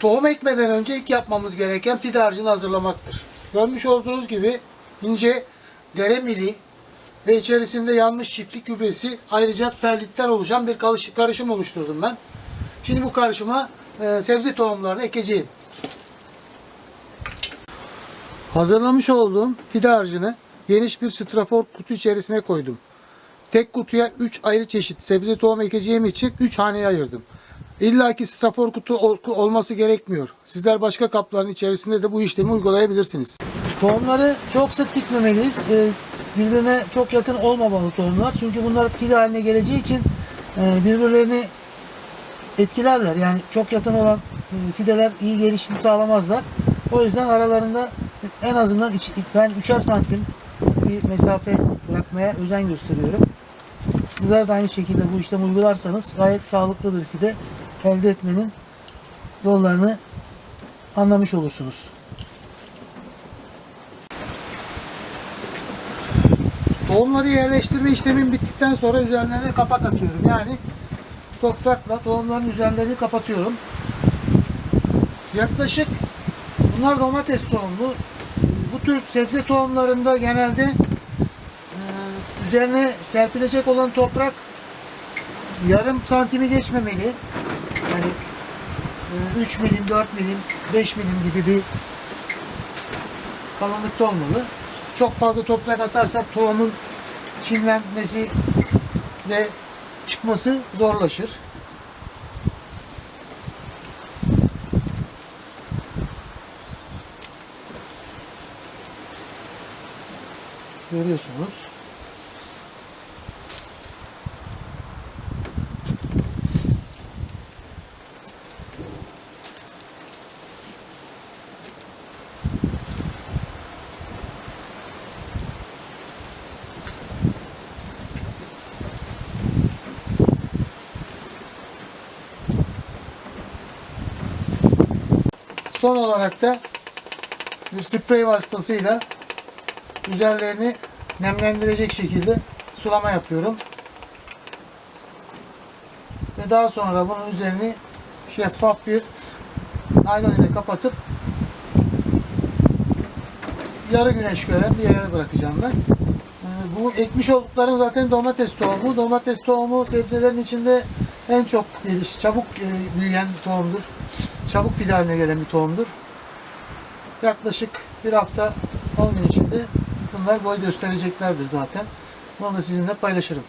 Tohum ekmeden önce ilk yapmamız gereken fide harcını hazırlamaktır. Görmüş olduğunuz gibi ince dere mili ve içerisinde yanmış çiftlik gübresi ayrıca perlitler oluşan bir karış- karışım oluşturdum ben. Şimdi bu karışıma e, sebze tohumlarını ekeceğim. Hazırlamış olduğum fide harcını geniş bir strafor kutu içerisine koydum. Tek kutuya 3 ayrı çeşit sebze tohum ekeceğim için 3 haneye ayırdım. İlla ki strafor kutu ol- olması gerekmiyor. Sizler başka kapların içerisinde de bu işlemi uygulayabilirsiniz. Tohumları çok sık dikmemeliyiz. Ee, birbirine çok yakın olmamalı tohumlar. Çünkü bunlar fide haline geleceği için e, birbirlerini etkilerler. Yani çok yakın olan e, fideler iyi gelişim sağlamazlar. O yüzden aralarında en azından ben 3'er santim bir mesafe bırakmaya özen gösteriyorum. Sizler de aynı şekilde bu işlemi uygularsanız gayet sağlıklı bir fide elde etmenin yollarını anlamış olursunuz. Tohumları yerleştirme işlemim bittikten sonra üzerlerine kapak atıyorum. Yani toprakla tohumların üzerlerini kapatıyorum. Yaklaşık bunlar domates tohumlu. Bu tür sebze tohumlarında genelde e, üzerine serpilecek olan toprak yarım santimi geçmemeli. Yani e, 3 milim, 4 milim, 5 milim gibi bir kalınlıkta olmalı. Çok fazla toprak atarsak tohumun çimlenmesi ve çıkması zorlaşır. Görüyorsunuz. Son olarak da bir sprey vasıtasıyla üzerlerini nemlendirecek şekilde sulama yapıyorum. Ve daha sonra bunun üzerini şeffaf bir naylon ile kapatıp yarı güneş gören bir yere bırakacağım ben. Ee, Bu ekmiş olduklarım zaten domates tohumu. Domates tohumu sebzelerin içinde en çok geliş, çabuk e, büyüyen tohumdur. Çabuk fide haline gelen bir tohumdur. Yaklaşık bir hafta 10 gün içinde bunlar boy göstereceklerdir zaten. Bunu da sizinle paylaşırım.